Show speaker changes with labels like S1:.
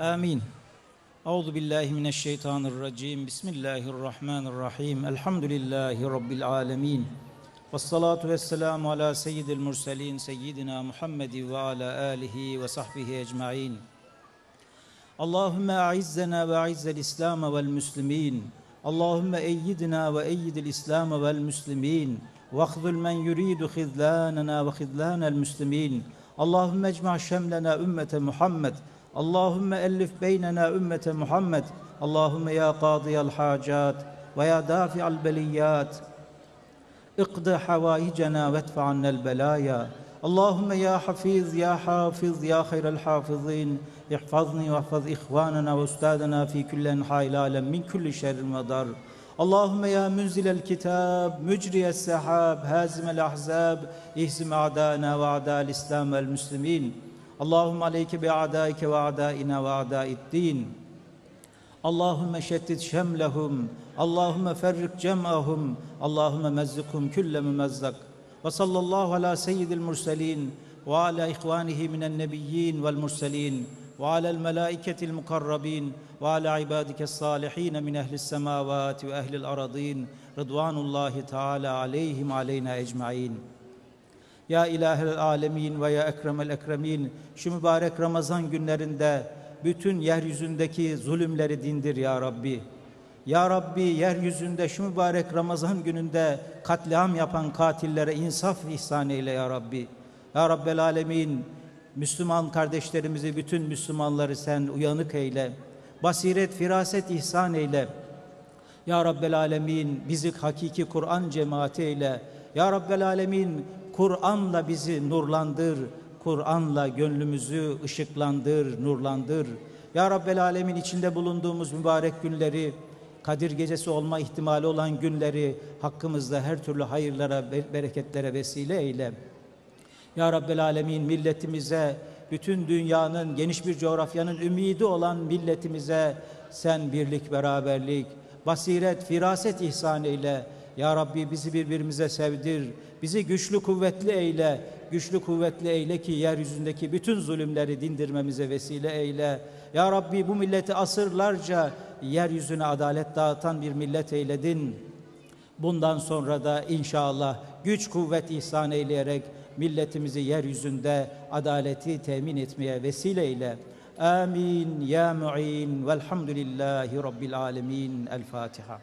S1: Amin. Euzu billahi mineşşeytanirracim. Bismillahirrahmanirrahim. Elhamdülillahi rabbil alamin. Ves salatu vesselamu ala seyyidil murselin seyyidina Muhammed ve ala alihi ve sahbihi ecmaîn. Allahümme a'izzena ve a'izzel İslam vel müslimin. Allahümme eyyidna ve eyyidil İslam vel müslimin. Vahdul men yuridu khizlanana ve khizlanel müslimin. Allahümme ecma' şemlena ümmete Muhammed. Ellif beynena ümmete Muhammed. Allahümme ya kadiyal hacat ve ya dafi'al beliyat. اقض حوائجنا وادفع عنا البلايا اللهم يا حفيظ يا حافظ يا خير الحافظين احفظني واحفظ إخواننا وأستاذنا في كل أنحاء العالم من كل شر وضر اللهم يا منزل الكتاب مجري السحاب هازم الأحزاب اهزم أعداءنا وأعداء الإسلام والمسلمين اللهم عليك بأعدائك وأعدائنا وأعداء الدين. اللهم شتت شملهم. اللهم فرق جمعهم. اللهم مزقهم كل ممزق. وصلى الله على سيد المرسلين وعلى إخوانه من النبيين والمرسلين وعلى الملائكة المقربين وعلى عبادك الصالحين من أهل السماوات وأهل الأرضين. رضوان الله تعالى عليهم علينا أجمعين. Ya ilahel alemin ve ya ekremel ekremin şu mübarek Ramazan günlerinde bütün yeryüzündeki zulümleri dindir ya Rabbi. Ya Rabbi yeryüzünde şu mübarek Ramazan gününde katliam yapan katillere insaf ihsan eyle ya Rabbi. Ya Rabbel alemin Müslüman kardeşlerimizi bütün Müslümanları sen uyanık eyle. Basiret, firaset ihsan eyle. Ya Rabbel alemin bizi hakiki Kur'an cemaati eyle. Ya Rabbel alemin Kur'an'la bizi nurlandır. Kur'an'la gönlümüzü ışıklandır, nurlandır. Ya Rabbel Alemin içinde bulunduğumuz mübarek günleri, Kadir Gecesi olma ihtimali olan günleri hakkımızda her türlü hayırlara, bereketlere vesile eyle. Ya Rabbel Alemin milletimize, bütün dünyanın, geniş bir coğrafyanın ümidi olan milletimize sen birlik, beraberlik, basiret, firaset ihsan eyle. Ya Rabbi bizi birbirimize sevdir. Bizi güçlü kuvvetli eyle. Güçlü kuvvetli eyle ki yeryüzündeki bütün zulümleri dindirmemize vesile eyle. Ya Rabbi bu milleti asırlarca yeryüzüne adalet dağıtan bir millet eyledin. Bundan sonra da inşallah güç kuvvet ihsan eyleyerek milletimizi yeryüzünde adaleti temin etmeye vesile eyle. Amin ya mu'in velhamdülillahi rabbil alemin. El Fatiha.